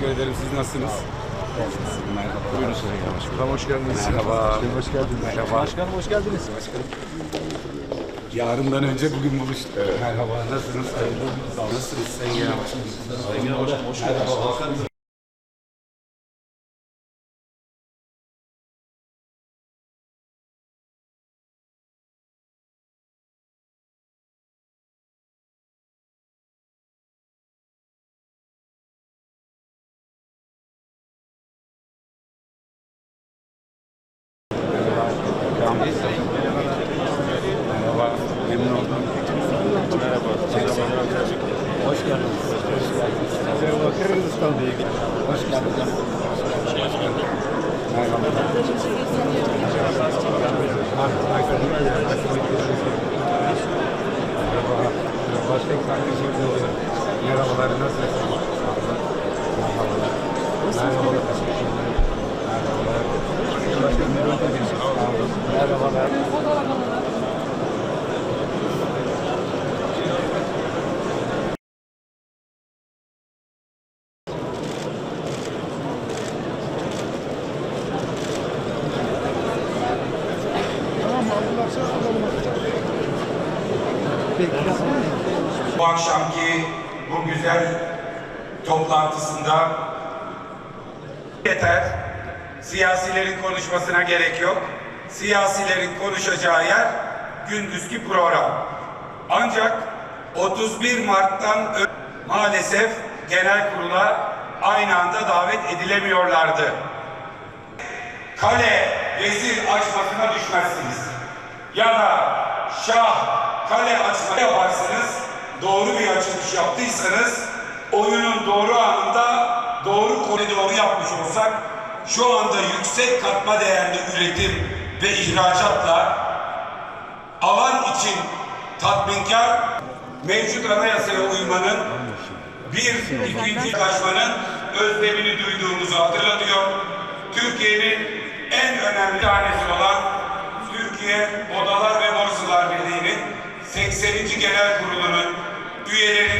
Teşekkür ederim. Siz nasılsınız? Merhaba. Buyurun Sayın Başkanım. Hoş geldiniz. Merhaba. Hoş geldiniz. Merhaba. Başkanım hoş geldiniz. Yarından önce bugün buluştuk. Merhaba. Nasılsınız? Nasılsınız Sayın Genel Başkanım? Sayın Genel Başkanım hoş geldiniz. Merhaba. Memnun oldum. Merhaba. Hoş geldiniz. Merhaba. Kırgızistan Bey'e Hoş geldiniz. Merhaba. Başkan kardeşim. Merhabalar. Nasılsınız? Merhabalar. Merhabalar. Bu akşamki bu güzel toplantısında yeter. Siyasilerin konuşmasına gerek yok. Siyasilerin konuşacağı yer gündüzki program. Ancak 31 Mart'tan maalesef genel kurula aynı anda davet edilemiyorlardı. Kale vezir açmasına düşmezsiniz. Ya da şah kale açma yaparsınız. Doğru bir açılış yaptıysanız oyunun doğru anında şu anda yüksek katma değerli üretim ve ihracatla alan için tatminkar mevcut anayasaya uymanın bir ikinci kaçmanın özlemini duyduğumuzu hatırlatıyor. Türkiye'nin en önemli tanesi olan Türkiye Odalar ve Borsalar Birliği'nin 80. Genel Kurulu'nun üyelerine ve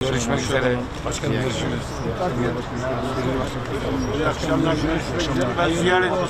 Görüşmek üzere. Başkanım görüşürüz. İyi akşamlar. Ben ziyaret